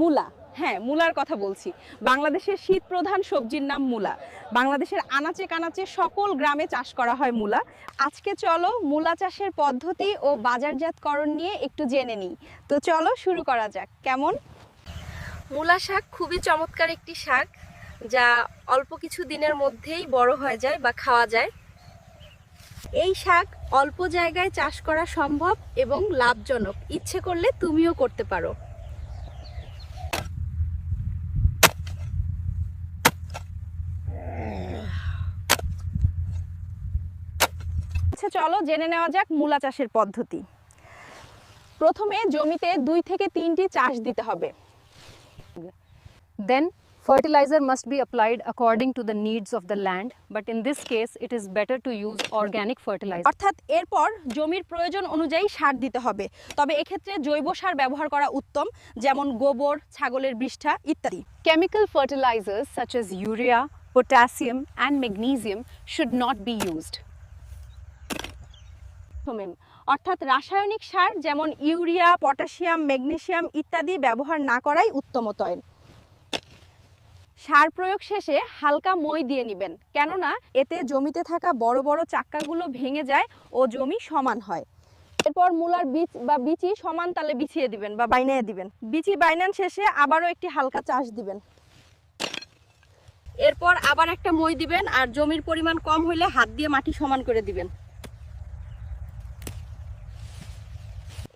মূলা। হ্যাঁ মূলার কথা বলছি। বাংলাদেশের শীত প্রধান সবজির নাম মূলা। বাংলাদেশের আনাচে কানাচে সকল গ্রামে চাষ করা হয় মূলা। আজকে চলো মূলা চাষের পদ্ধতি ও বাজারজাতকরণ নিয়ে একটু জেনে নিই। তো চলো শুরু করা যাক। কেমন? মূলা শাক খুবই চমৎকার একটি শাক, যা অল্প কিছু দিনের মধ্যেই বড় হয়ে যায় বা খাওয়া যায়। এই শাক অল্প জায়গায় চাষ করা সম্ভব এবং লাভজনক। ইচ্ছে করলে তুমিও করতে পারো। কাছে চলো জেনে নেওয়া যাক মূলা চাষের পদ্ধতি। প্রথমে জমিতে দুই থেকে তিনটি চাষ দিতে হবে। Then fertiliser must be applied according to the needs of the land but in this case it is better to use organic fertiliser অর্থাৎ এরপর জমির প্রয়োজন অনুযায়ী সার দিতে হবে। তবে এক্ষেত্রে জৈব সার ব্যবহার করা উত্তম যেমন গোবর ছাগলের বৃষ্ঠা ইত্যাদি। Chemical fertiliser such as urea potassium and magnesium should not be used Homen অর্থাৎ রাসায়নিক সার যেমন ইউরিয়া, পটাশিয়াম ম্যাগনেশিয়াম ইত্যাদি ব্যবহার না করাই উত্তমতয়। সার প্রয়োগ শেষে হালকা মই দিয়ে নেবেন, কেননা এতে জমিতে থাকা বড় বড় চাক্কাগুলো ভেঙে যায় ও জমি সমান হয়। এরপর মূলার বীজ বা বিচি সমান তালে বিছিয়ে দিবেন বা বাইনিয়ে দিবেন। বিচি বাইনান শেষে আবারও একটি হালকা চাষ দিবেন। এরপর আবার একটা মই দিবেন আর জমির পরিমাণ কম হইলে হাত দিয়ে মাটি সমান করে দিবেন।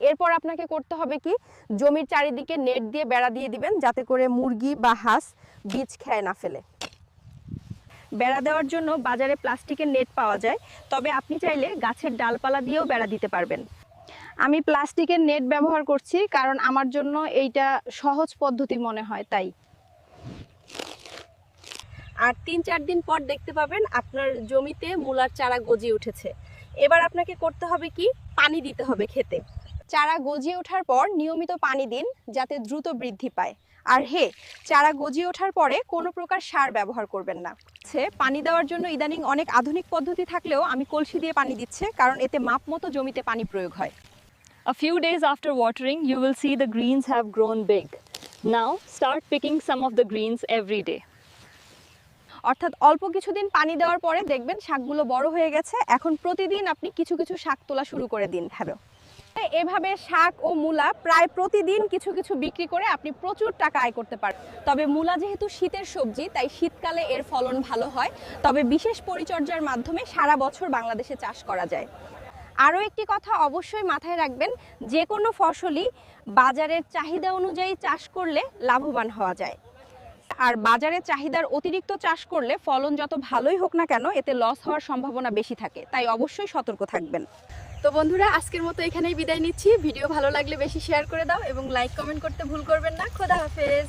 এরপর আপনাকে করতে হবে কি? জমির চারিদিকে নেট দিয়ে বেড়া দিয়ে দিবেন, যাতে করে মুরগি বা হাঁস বীজ খেয়ে না ফেলে। বেড়া দেওয়ার জন্য বাজারে প্লাস্টিকের নেট পাওয়া যায়, তবে আপনি চাইলে গাছের ডালপালা দিয়েও বেড়া দিতে পারবেন। আমি প্লাস্টিকের নেট ব্যবহার করছি, কারণ আমার জন্য এইটা সহজ পদ্ধতি মনে হয় তাই। আর তিন চার দিন পর দেখতে পাবেন আপনার জমিতে মূলার চারা গজিয়ে উঠেছে। এবার আপনাকে করতে হবে কি? পানি দিতে হবে খেতে। চারা গজিয়ে ওঠার পর নিয়মিত পানি দিন যাতে দ্রুত বৃদ্ধি পায়। আর হে চারা গজিয়ে ওঠার পরে কোনো প্রকার সার ব্যবহার করবেন না। সে পানি দেওয়ার জন্য ইদানিং অনেক আধুনিক পদ্ধতি থাকলেও আমি কলসি দিয়ে পানি দিচ্ছে কারণ এতে মাপ মতো জমিতে পানি প্রয়োগ হয়। A few days after watering, you will see the greens have grown big. Now start picking some of the greens every day. অর্থাৎ অল্প কিছুদিন পানি দেওয়ার পরে দেখবেন শাকগুলো বড় হয়ে গেছে। এখন প্রতিদিন আপনি কিছু কিছু শাক তোলা শুরু করে দিন হ্যালো। এভাবে শাক ও মূলা প্রায় প্রতিদিন কিছু কিছু বিক্রি করে আপনি প্রচুর টাকা আয় করতে পারেন তবে মূলা যেহেতু শীতের সবজি, তাই শীতকালে এর ফলন ভালো হয়। তবে বিশেষ পরিচর্যার মাধ্যমে সারা বছর বাংলাদেশে চাষ করা যায়। আরও একটি কথা অবশ্যই মাথায় রাখবেন, যে কোনো ফসলই বাজারের চাহিদা অনুযায়ী চাষ করলে লাভবান হওয়া যায়। আর বাজারে চাহিদার অতিরিক্ত চাষ করলে ফলন যত ভালোই হোক না কেন, এতে লস হওয়ার সম্ভাবনা বেশি থাকে। তাই অবশ্যই সতর্ক থাকবেন। তো বন্ধুরা, আজকের মতো এখানেই বিদায় নিচ্ছি। ভিডিও ভালো লাগলে বেশি শেয়ার করে দাও এবং লাইক কমেন্ট করতে ভুল করবেন না। খোদা হাফেজ।